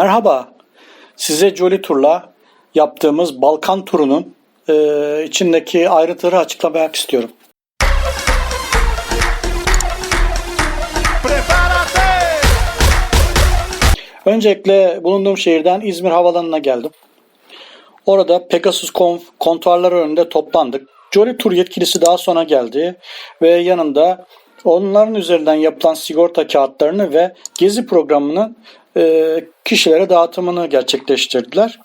Merhaba, size Jolly Tur'la yaptığımız Balkan turunun e, içindeki ayrıntıları açıklamak istiyorum. Öncelikle bulunduğum şehirden İzmir Havalanı'na geldim. Orada Pegasus konf- kontuarları önünde toplandık. Jolly Tour yetkilisi daha sonra geldi ve yanında onların üzerinden yapılan sigorta kağıtlarını ve gezi programının kişilere dağıtımını gerçekleştirdiler.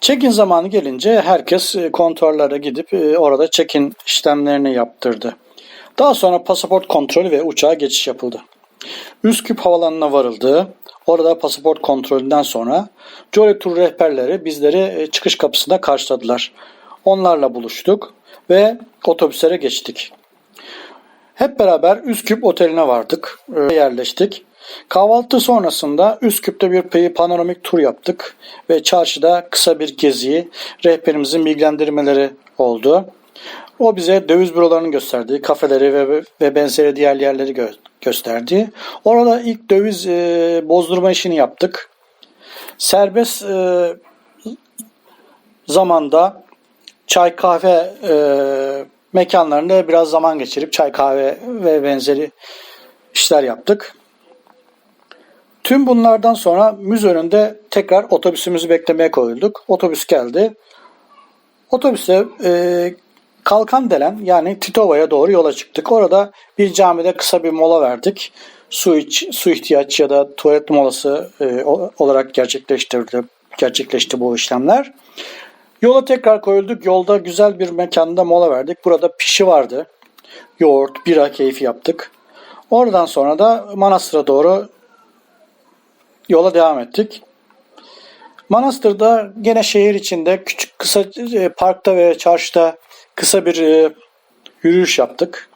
Check-in zamanı gelince herkes e, kontuarlara gidip e, orada check-in işlemlerini yaptırdı. Daha sonra pasaport kontrolü ve uçağa geçiş yapıldı. Üsküp Havalanı'na varıldı. Orada pasaport kontrolünden sonra Jolly Tour rehberleri bizleri e, çıkış kapısında karşıladılar. Onlarla buluştuk ve otobüslere geçtik. Hep beraber Üsküp Oteli'ne vardık, e, yerleştik. Kahvaltı sonrasında Üsküp'te bir panoramik tur yaptık ve çarşıda kısa bir geziyi rehberimizin bilgilendirmeleri oldu. O bize döviz bürolarını gösterdi, kafeleri ve, ve benzeri diğer yerleri gö- gösterdi. Orada ilk döviz e, bozdurma işini yaptık. Serbest e, zamanda çay kahve e, mekanlarında biraz zaman geçirip çay kahve ve benzeri işler yaptık. Tüm bunlardan sonra müze önünde tekrar otobüsümüzü beklemeye koyulduk. Otobüs geldi. Otobüse e, Kalkan Delen yani Titova'ya doğru yola çıktık. Orada bir camide kısa bir mola verdik. Su iç, su ihtiyaç ya da tuvalet molası e, olarak gerçekleştirdi gerçekleşti bu işlemler. Yola tekrar koyulduk. Yolda güzel bir mekanda mola verdik. Burada pişi vardı. Yoğurt, bira keyfi yaptık. Oradan sonra da Manastır'a doğru yola devam ettik. Manastır'da gene şehir içinde küçük kısa e, parkta ve çarşıda kısa bir e, yürüyüş yaptık.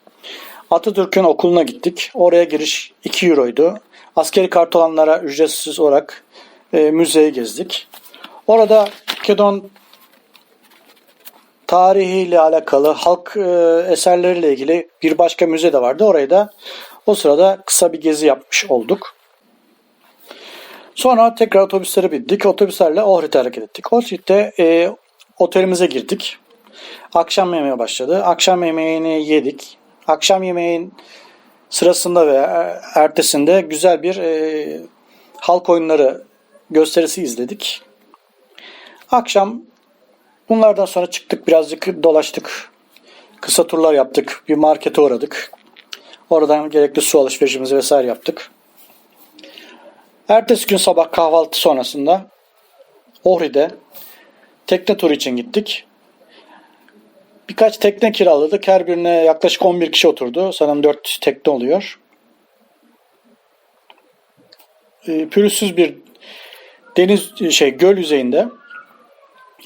Atatürk'ün okuluna gittik. Oraya giriş 2 euroydu. Askeri kart olanlara ücretsiz olarak e, müzeyi gezdik. Orada Makedon tarihiyle alakalı halk e, eserleriyle ilgili bir başka müze de vardı. Orayı da o sırada kısa bir gezi yapmış olduk. Sonra tekrar otobüslere bindik. Otobüslerle Ohrid'e hareket ettik. Ohrid'de e, otelimize girdik. Akşam yemeği başladı. Akşam yemeğini yedik. Akşam yemeğin sırasında ve e, ertesinde güzel bir e, halk oyunları gösterisi izledik. Akşam bunlardan sonra çıktık birazcık dolaştık. Kısa turlar yaptık. Bir markete uğradık. Oradan gerekli su alışverişimizi vesaire yaptık. Ertesi gün sabah kahvaltı sonrasında Ohri'de tekne turu için gittik. Birkaç tekne kiraladık. Her birine yaklaşık 11 kişi oturdu. Sanırım 4 tekne oluyor. E, pürüzsüz bir deniz şey göl yüzeyinde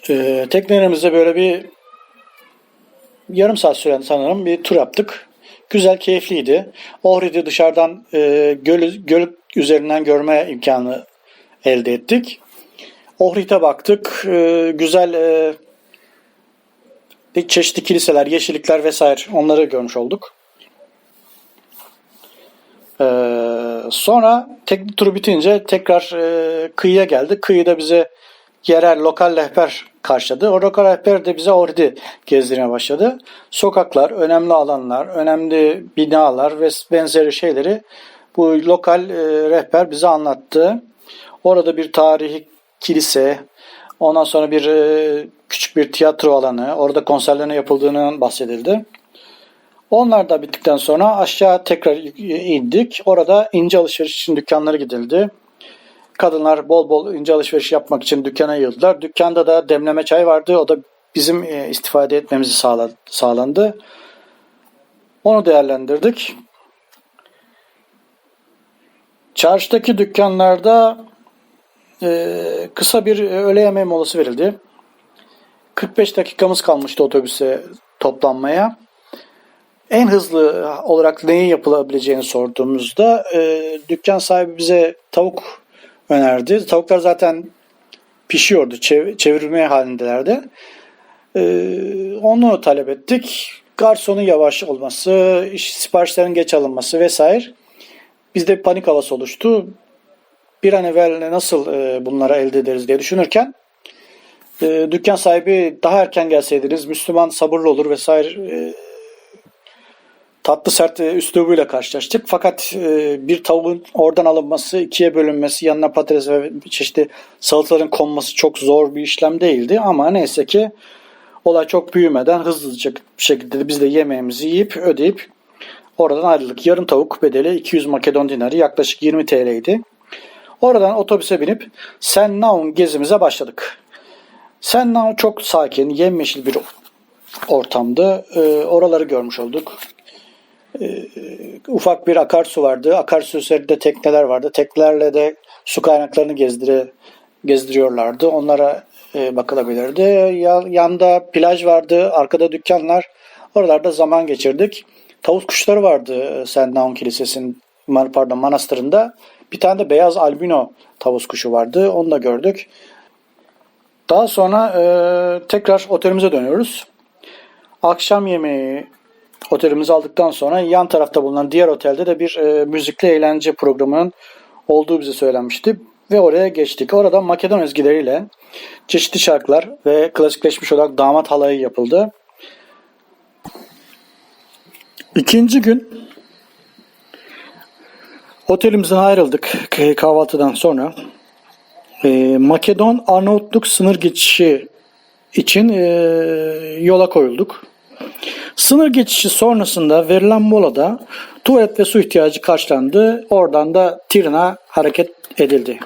e, teknelerimizde böyle bir yarım saat süren sanırım bir tur yaptık. Güzel, keyifliydi. Ohrid'i dışarıdan e, göl, göl üzerinden görme imkanı elde ettik. Ohrid'e baktık. E, güzel e, çeşitli kiliseler, yeşillikler vesaire onları görmüş olduk. Ee, sonra tekne turu bitince tekrar e, kıyıya geldik. Kıyıda bize yerel lokal rehber karşıladı. O lokal rehber de bize Ohrid'i gezdirmeye başladı. Sokaklar, önemli alanlar, önemli binalar ve benzeri şeyleri bu lokal e, rehber bize anlattı. Orada bir tarihi kilise, ondan sonra bir e, küçük bir tiyatro alanı, orada konserlerin yapıldığından bahsedildi. Onlar da bittikten sonra aşağı tekrar indik. Orada ince alışveriş için dükkanları gidildi. Kadınlar bol bol ince alışveriş yapmak için dükkana yığıldılar. Dükkanda da demleme çay vardı. O da bizim e, istifade etmemizi sağla- sağlandı. Onu değerlendirdik. Çarşıdaki dükkanlarda e, kısa bir öğle yemeği molası verildi. 45 dakikamız kalmıştı otobüse toplanmaya. En hızlı olarak neyin yapılabileceğini sorduğumuzda e, dükkan sahibi bize tavuk önerdi. Tavuklar zaten pişiyordu, çev- çevirme halindelerdi. E, onu talep ettik. Garsonun yavaş olması, iş- siparişlerin geç alınması vesaire. Bizde panik havası oluştu. bir an evvel nasıl e, bunları elde ederiz diye düşünürken e, dükkan sahibi daha erken gelseydiniz Müslüman sabırlı olur vesaire e, tatlı sert e, üslubuyla karşılaştık. Fakat bir tavuğun oradan alınması, ikiye bölünmesi, yanına patates ve çeşitli salataların konması çok zor bir işlem değildi. Ama neyse ki olay çok büyümeden hızlıca bir şekilde biz de yemeğimizi yiyip ödeyip oradan ayrıldık. Yarım tavuk bedeli 200 Makedon dinarı yaklaşık 20 TL'ydi. Oradan otobüse binip Sennaun gezimize başladık. Sennaun çok sakin, yemyeşil bir ortamdı. Ee, oraları görmüş olduk. Ee, ufak bir akarsu vardı. Akarsu üzerinde tekneler vardı. Teknelerle de su kaynaklarını gezdire, gezdiriyorlardı. Onlara e, bakılabilirdi. Ya, yanda plaj vardı. Arkada dükkanlar. Oralarda zaman geçirdik. Tavus kuşları vardı e, Sennaun Kilisesi'nin pardon manastırında. Bir tane de beyaz albino tavus kuşu vardı. Onu da gördük. Daha sonra e, tekrar otelimize dönüyoruz. Akşam yemeği otelimizi aldıktan sonra yan tarafta bulunan diğer otelde de bir e, müzikli eğlence programının olduğu bize söylenmişti. Ve oraya geçtik. Orada Makedon ezgileriyle çeşitli şarkılar ve klasikleşmiş olarak damat halayı yapıldı. İkinci gün otelimizden ayrıldık kahvaltıdan sonra. Ee, Makedon Arnavutluk sınır geçişi için e, yola koyulduk. Sınır geçişi sonrasında verilen molada tuvalet ve su ihtiyacı karşılandı. Oradan da Tiran'a hareket edildi.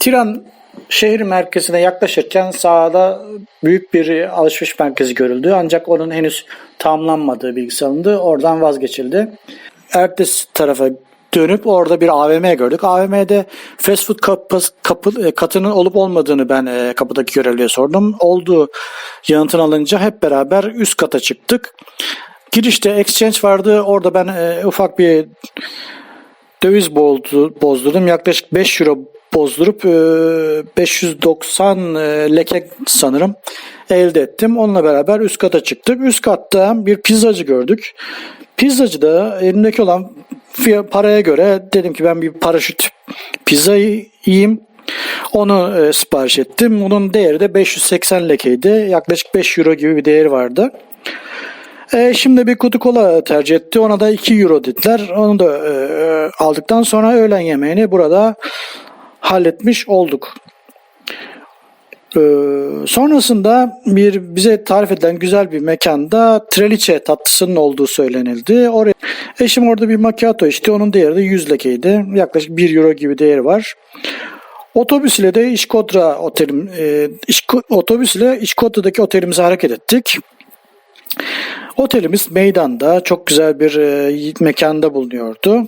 Tiran şehir merkezine yaklaşırken sağda büyük bir alışveriş merkezi görüldü. Ancak onun henüz tamamlanmadığı bilgisi alındı. Oradan vazgeçildi. Ertesi tarafa dönüp orada bir AVM gördük. AVM'de fast food kapı, kapı, katının olup olmadığını ben e, kapıdaki görevliye sordum. Olduğu yanıtını alınca hep beraber üst kata çıktık. Girişte exchange vardı. Orada ben e, ufak bir döviz bozdu, bozdurdum. Yaklaşık 5 euro bozdurup e, 590 e, leke sanırım elde ettim. Onunla beraber üst kata çıktık. Üst katta bir pizzacı gördük. Pizzacı da elimdeki olan paraya göre dedim ki ben bir paraşüt pizza yiyeyim. Onu e, sipariş ettim. Onun değeri de 580 lekeydi. Yaklaşık 5 euro gibi bir değeri vardı. E, şimdi bir kutu kola tercih etti. Ona da 2 euro dediler. Onu da e, aldıktan sonra öğlen yemeğini burada halletmiş olduk. Ee, sonrasında bir bize tarif edilen güzel bir mekanda treliçe tatlısının olduğu söylenildi. Oraya eşim orada bir macchiato içti. Onun değeri de 100 lekeydi. Yaklaşık 1 euro gibi değeri var. Otobüs ile de İşkodra otelim e, İşko, otobüs ile İşkodra'daki otelimize hareket ettik. Otelimiz meydanda çok güzel bir e, mekanda bulunuyordu.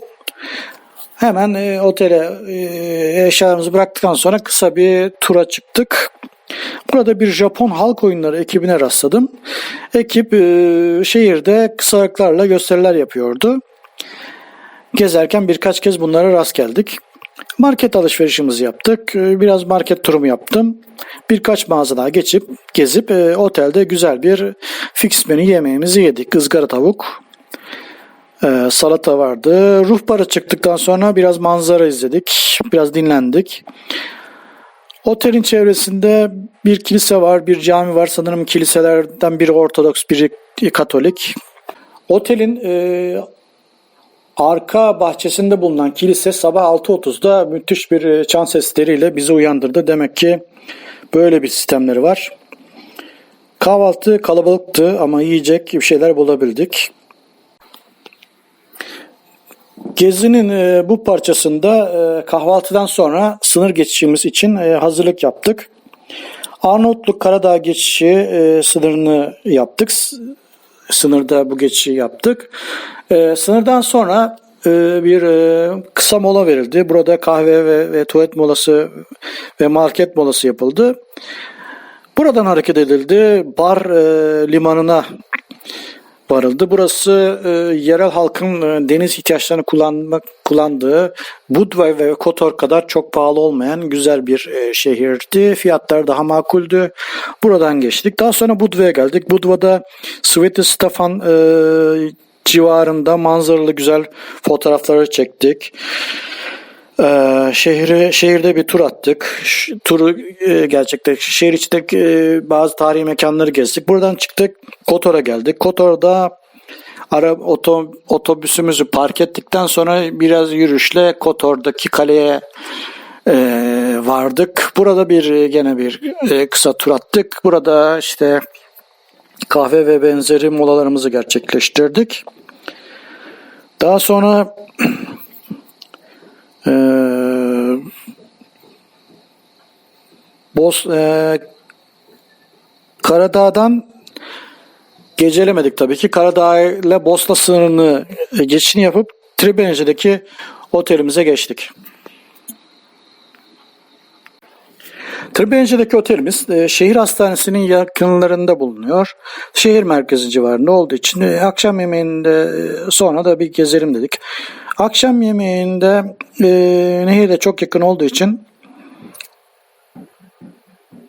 Hemen e, otele e, eşyalarımızı bıraktıktan sonra kısa bir tura çıktık. Burada bir Japon halk oyunları ekibine rastladım. Ekip e, şehirde kısalıklarla gösteriler yapıyordu. Gezerken birkaç kez bunlara rast geldik. Market alışverişimizi yaptık. E, biraz market turumu yaptım. Birkaç mağazada geçip gezip e, otelde güzel bir fix menü yemeğimizi yedik. Izgara tavuk, e, salata vardı. Ruh bara çıktıktan sonra biraz manzara izledik. Biraz dinlendik. Otelin çevresinde bir kilise var, bir cami var. Sanırım kiliselerden biri Ortodoks, biri Katolik. Otelin e, arka bahçesinde bulunan kilise sabah 6.30'da müthiş bir e, çan sesleriyle bizi uyandırdı. Demek ki böyle bir sistemleri var. Kahvaltı kalabalıktı ama yiyecek bir şeyler bulabildik. Gezinin e, bu parçasında e, kahvaltıdan sonra sınır geçişimiz için e, hazırlık yaptık. Arnavutluk Karadağ geçişi e, sınırını yaptık. Sınırda bu geçişi yaptık. E, sınırdan sonra e, bir e, kısa mola verildi. Burada kahve ve, ve tuvalet molası ve market molası yapıldı. Buradan hareket edildi. Bar e, limanına varıldı. Burası e, yerel halkın e, deniz ihtiyaçlarını kullanmak kullandığı Budva ve Kotor kadar çok pahalı olmayan güzel bir e, şehirdi. Fiyatlar daha makuldü. Buradan geçtik. Daha sonra Budva'ya geldik. Budva'da Sveti Stefan e, civarında manzaralı güzel fotoğrafları çektik. Ee, şehri şehirde bir tur attık. Ş- Turu e, gerçekleştirdik. Şehir içindeki e, bazı tarihi mekanları gezdik. Buradan çıktık. Kotor'a geldik. Kotor'da ara oto, otobüsümüzü park ettikten sonra biraz yürüyüşle Kotor'daki kaleye e, vardık. Burada bir e, gene bir e, kısa tur attık. Burada işte kahve ve benzeri molalarımızı gerçekleştirdik. Daha sonra eee Bos, eee, Karadağ'dan gecelemedik tabii ki. Karadağ ile Bosna sınırını e, geçişini yapıp Tribenice'deki otelimize geçtik. Tribenice'deki otelimiz e, şehir hastanesinin yakınlarında bulunuyor. Şehir merkezi civarında olduğu için e, akşam yemeğinde e, sonra da bir gezelim dedik. Akşam yemeğinde e, nehir de çok yakın olduğu için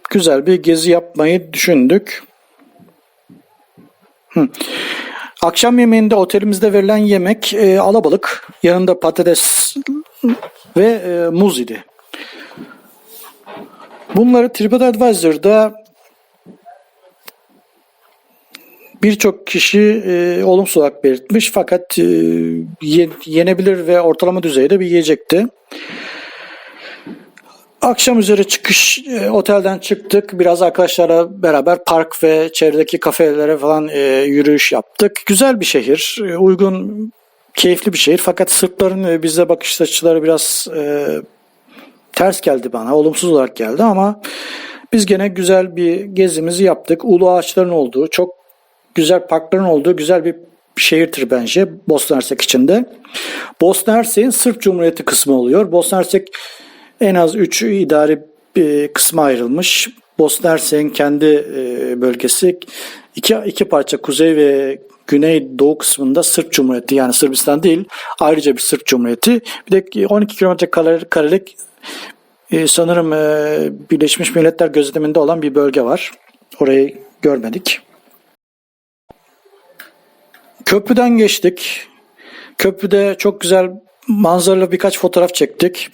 güzel bir gezi yapmayı düşündük. Hı. Akşam yemeğinde otelimizde verilen yemek e, alabalık, yanında patates ve e, muz idi. Bunları TripAdvisor'da birçok kişi e, olumsuz olarak belirtmiş fakat e, ye- yenebilir ve ortalama düzeyde bir yiyecekti. Akşam üzeri çıkış e, otelden çıktık. Biraz arkadaşlarla beraber park ve çevredeki kafelere falan e, yürüyüş yaptık. Güzel bir şehir, e, uygun, keyifli bir şehir. Fakat Sırpların e, bize bakış açıları biraz e, ters geldi bana, olumsuz olarak geldi ama biz gene güzel bir gezimizi yaptık. Ulu ağaçların olduğu, çok güzel parkların olduğu güzel bir şehirdir bence Bosna Hersek içinde. Bosna Hersek'in Sırp Cumhuriyeti kısmı oluyor. Bosna Hersek en az 3 idari e, kısma ayrılmış. Bosna Hersek'in kendi e, bölgesi iki, iki parça kuzey ve güney doğu kısmında Sırp Cumhuriyeti yani Sırbistan değil ayrıca bir Sırp Cumhuriyeti. Bir de 12 kilometre kare- karelik e, sanırım e, Birleşmiş Milletler gözetiminde olan bir bölge var. Orayı görmedik. Köprüden geçtik. Köprüde çok güzel manzaralı birkaç fotoğraf çektik.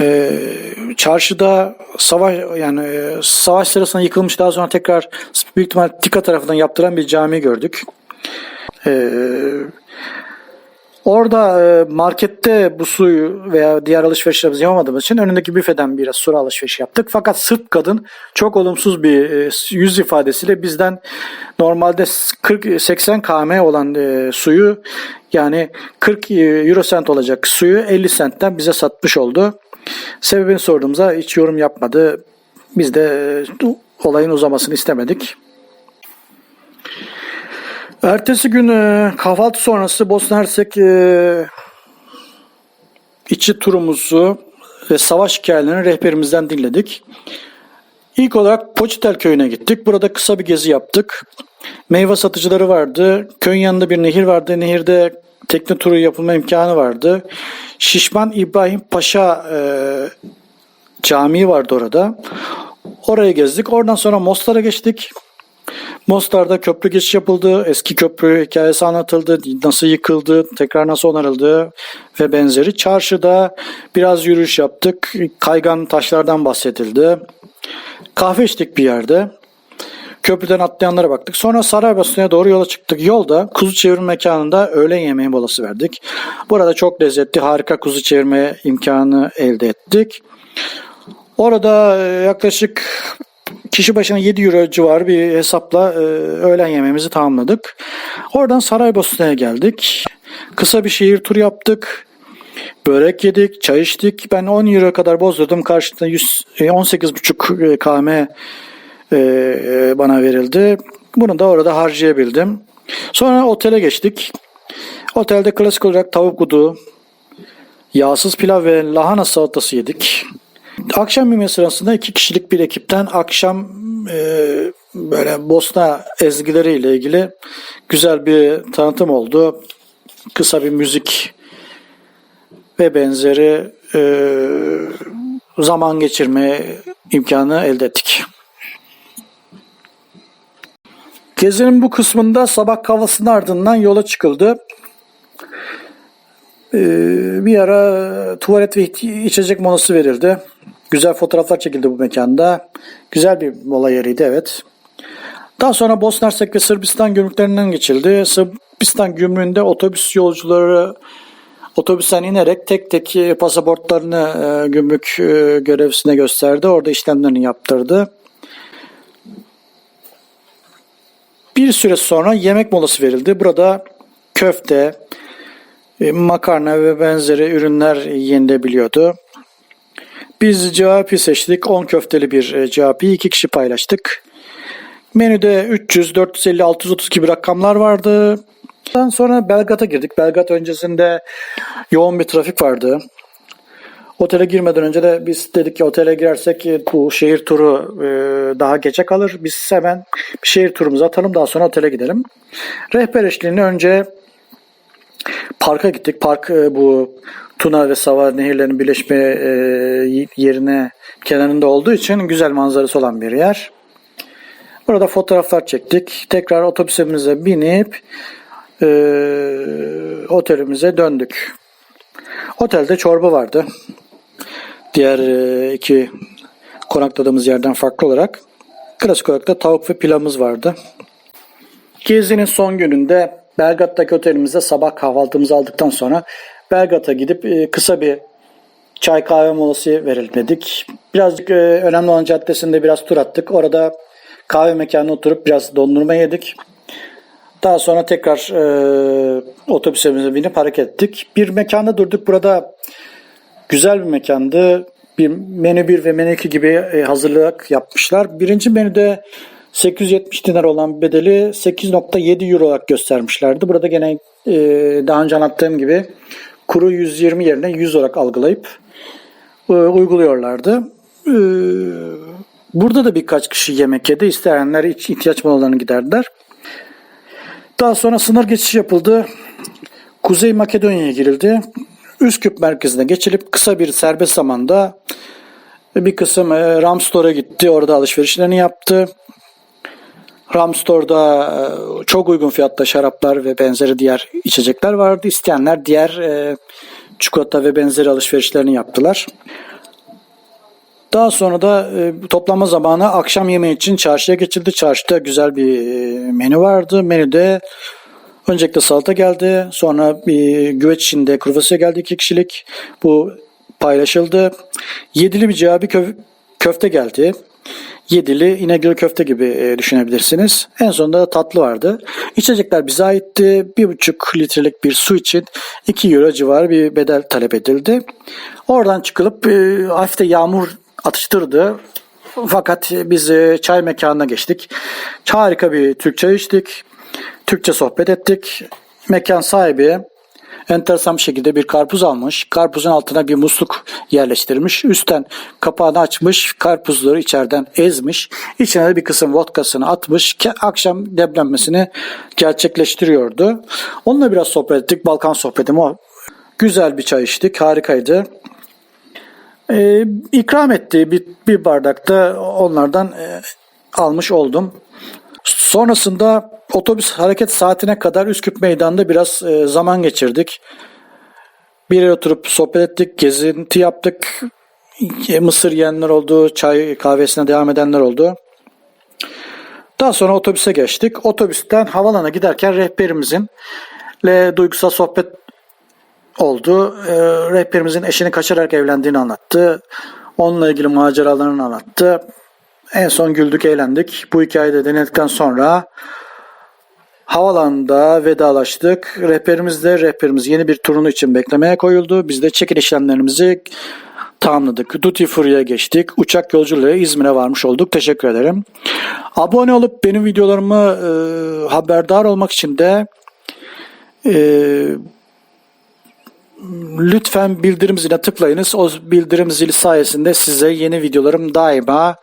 Ee, çarşıda savaş yani e, savaş sırasında yıkılmış daha sonra tekrar büyük ihtimal TİKA tarafından yaptıran bir cami gördük. Ee, orada e, markette bu suyu veya diğer alışverişlerimizi yapamadığımız için önündeki büfeden biraz su alışveriş yaptık. Fakat Sırp kadın çok olumsuz bir e, yüz ifadesiyle bizden normalde 40 80 km olan e, suyu yani 40 euro sent olacak suyu 50 sentten bize satmış oldu. Sebebini sorduğumuzda hiç yorum yapmadı. Biz de olayın uzamasını istemedik. Ertesi gün e, kahvaltı sonrası Bosna Hersek e, içi turumuzu ve savaş hikayelerini rehberimizden dinledik. İlk olarak Poçitel köyüne gittik. Burada kısa bir gezi yaptık. Meyve satıcıları vardı. Köyün yanında bir nehir vardı. Nehirde tekne turu yapılma imkanı vardı. Şişman İbrahim Paşa e, camii vardı orada. Orayı gezdik. Oradan sonra Mostar'a geçtik. Mostar'da köprü geçiş yapıldı. Eski köprü hikayesi anlatıldı. Nasıl yıkıldı, tekrar nasıl onarıldı ve benzeri. Çarşıda biraz yürüyüş yaptık. Kaygan taşlardan bahsedildi. Kahve içtik bir yerde. Köprüden atlayanlara baktık. Sonra Saraybosna'ya doğru yola çıktık. Yolda kuzu çevirme mekanında öğlen yemeği molası verdik. Burada çok lezzetli, harika kuzu çevirme imkanı elde ettik. Orada e, yaklaşık kişi başına 7 euro civarı bir hesapla e, öğlen yemeğimizi tamamladık. Oradan Saraybosna'ya geldik. Kısa bir şehir turu yaptık. Börek yedik, çay içtik. Ben 10 euro kadar bozdurdum. Karşılığında 100, e, 18,5 km e, bana verildi. Bunu da orada harcayabildim. Sonra otele geçtik. Otelde klasik olarak tavuk kudu, yağsız pilav ve lahana salatası yedik. Akşam yemeği sırasında iki kişilik bir ekipten akşam e, böyle Bosna ezgileriyle ilgili güzel bir tanıtım oldu. Kısa bir müzik ve benzeri e, zaman geçirme imkanı elde ettik. Gezinin bu kısmında sabah kahvaltısının ardından yola çıkıldı. Ee, bir ara tuvalet ve içecek molası verildi. Güzel fotoğraflar çekildi bu mekanda. Güzel bir mola yeriydi evet. Daha sonra Bosna Hersek ve Sırbistan gümrüklerinden geçildi. Sırbistan gümrüğünde otobüs yolcuları otobüsten inerek tek tek e, pasaportlarını e, gümrük e, görevlisine gösterdi. Orada işlemlerini yaptırdı. Bir süre sonra yemek molası verildi. Burada köfte, makarna ve benzeri ürünler yenilebiliyordu. Biz cevapı seçtik. 10 köfteli bir e, cevapı iki kişi paylaştık. Menüde 300, 450, 630 gibi rakamlar vardı. Daha sonra Belgat'a girdik. Belgat öncesinde yoğun bir trafik vardı. Otele girmeden önce de biz dedik ki otele girersek e, bu şehir turu e, daha geçe kalır. Biz hemen şehir turumuzu atalım daha sonra otele gidelim. Rehber eşliğinde önce parka gittik. Park e, bu Tuna ve Sava nehirlerinin birleşme e, yerine kenarında olduğu için güzel manzarası olan bir yer. Burada fotoğraflar çektik. Tekrar otobüsümüze binip e, otelimize döndük. Otelde çorba vardı. Diğer e, iki konakladığımız yerden farklı olarak. Klasik olarak da tavuk ve pilavımız vardı. Gezinin son gününde Belgat'taki otelimizde sabah kahvaltımızı aldıktan sonra Belgat'a gidip e, kısa bir çay kahve molası verelim dedik. Birazcık e, önemli olan caddesinde biraz tur attık. Orada kahve mekanına oturup biraz dondurma yedik. Daha sonra tekrar e, otobüsümüze binip hareket ettik. Bir mekanda durduk. Burada güzel bir mekandı. Bir menü 1 ve menü 2 gibi e, hazırlık yapmışlar. Birinci menüde 870 dinar olan bedeli 8.7 euro olarak göstermişlerdi. Burada gene e, daha önce anlattığım gibi kuru 120 yerine 100 olarak algılayıp e, uyguluyorlardı. E, burada da birkaç kişi yemek yedi. İsteyenler ihtiyaç molalarını giderdiler. Daha sonra sınır geçişi yapıldı. Kuzey Makedonya'ya girildi. Üsküp merkezine geçilip kısa bir serbest zamanda bir kısım e, Ramstore'a gitti. Orada alışverişlerini yaptı. Ramstore'da e, çok uygun fiyatta şaraplar ve benzeri diğer içecekler vardı. İsteyenler diğer e, çikolata ve benzeri alışverişlerini yaptılar. Daha sonra da e, toplama zamanı akşam yemeği için çarşıya geçildi. Çarşıda güzel bir menü vardı. Menüde öncelikle salata geldi. Sonra bir güveç içinde kuru fasulye geldi iki kişilik. Bu paylaşıldı. Yedili bir kö- köfte geldi. Yedili İnegöl köfte gibi e, düşünebilirsiniz. En sonunda da tatlı vardı. İçecekler bize aitti. Bir buçuk litrelik bir su için 2 euro civarı bir bedel talep edildi. Oradan çıkılıp e, yağmur atıştırdı. Fakat biz e, çay mekanına geçtik. Harika bir Türk çay içtik. Türkçe sohbet ettik. Mekan sahibi enteresan bir şekilde bir karpuz almış. Karpuzun altına bir musluk yerleştirmiş. Üstten kapağını açmış. Karpuzları içeriden ezmiş. İçine de bir kısım vodkasını atmış. Akşam demlenmesini gerçekleştiriyordu. Onunla biraz sohbet ettik. Balkan sohbeti. Güzel bir çay içtik. Harikaydı. Ee, ikram etti bir, bir bardakta onlardan e, almış oldum. Sonrasında otobüs hareket saatine kadar Üsküp Meydanı'nda biraz e, zaman geçirdik. Bir yere oturup sohbet ettik, gezinti yaptık. E, Mısır yiyenler oldu, çay kahvesine devam edenler oldu. Daha sonra otobüse geçtik. Otobüsten havalana giderken rehberimizin le duygusal sohbet oldu. E, rehberimizin eşini kaçırarak evlendiğini anlattı. Onunla ilgili maceralarını anlattı. En son güldük, eğlendik. Bu hikayeyi de denedikten sonra havalanında vedalaştık. Rehberimiz de rehberimiz yeni bir turunu için beklemeye koyuldu. Biz de çekin işlemlerimizi tamamladık. Duty Free'ye geçtik. Uçak yolculuğuyla İzmir'e varmış olduk. Teşekkür ederim. Abone olup benim videolarımı e, haberdar olmak için de e, lütfen bildirim ziline tıklayınız. O bildirim zili sayesinde size yeni videolarım daima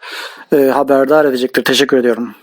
e, haberdar edecektir. Teşekkür ediyorum.